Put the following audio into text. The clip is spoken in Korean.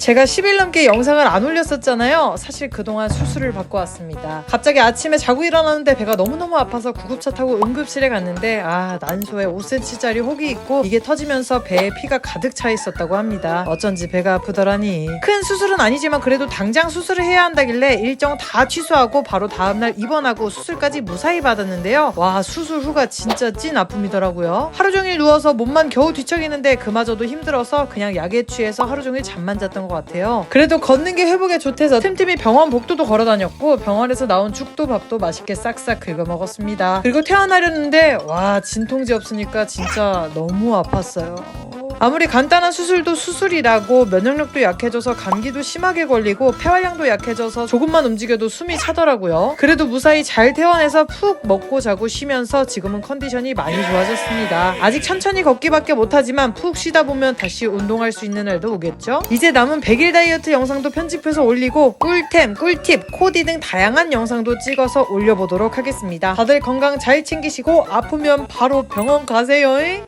제가 10일 넘게 영상을 안 올렸었잖아요. 사실 그동안 수술을 받고 왔습니다. 갑자기 아침에 자고 일어났는데 배가 너무너무 아파서 구급차 타고 응급실에 갔는데 아 난소에 5cm짜리 혹이 있고 이게 터지면서 배에 피가 가득 차 있었다고 합니다. 어쩐지 배가 아프더라니. 큰 수술은 아니지만 그래도 당장 수술을 해야 한다길래 일정 다 취소하고 바로 다음날 입원하고 수술까지 무사히 받았는데요. 와 수술 후가 진짜 찐 아픔이더라고요. 하루 종일 누워서 몸만 겨우 뒤척이는데 그마저도 힘들어서 그냥 약에 취해서 하루 종일 잠만 잤던 것 같아요. 그래도 걷는 게 회복에 좋대서 틈틈이 병원 복도도 걸어 다녔고 병원에서 나온 죽도 밥도 맛있게 싹싹 긁어 먹었습니다. 그리고 퇴원하려는데 와 진통제 없으니까 진짜 너무 아팠어요. 아무리 간단한 수술도 수술이라고 면역력도 약해져서 감기도 심하게 걸리고 폐활량도 약해져서 조금만 움직여도 숨이 차더라고요. 그래도 무사히 잘 퇴원해서 푹 먹고 자고 쉬면서 지금은 컨디션이 많이 좋아졌습니다. 아직 천천히 걷기밖에 못하지만 푹 쉬다 보면 다시 운동할 수 있는 날도 오겠죠? 이제 남은 100일 다이어트 영상도 편집해서 올리고 꿀템, 꿀팁, 코디 등 다양한 영상도 찍어서 올려보도록 하겠습니다. 다들 건강 잘 챙기시고 아프면 바로 병원 가세요. 잉?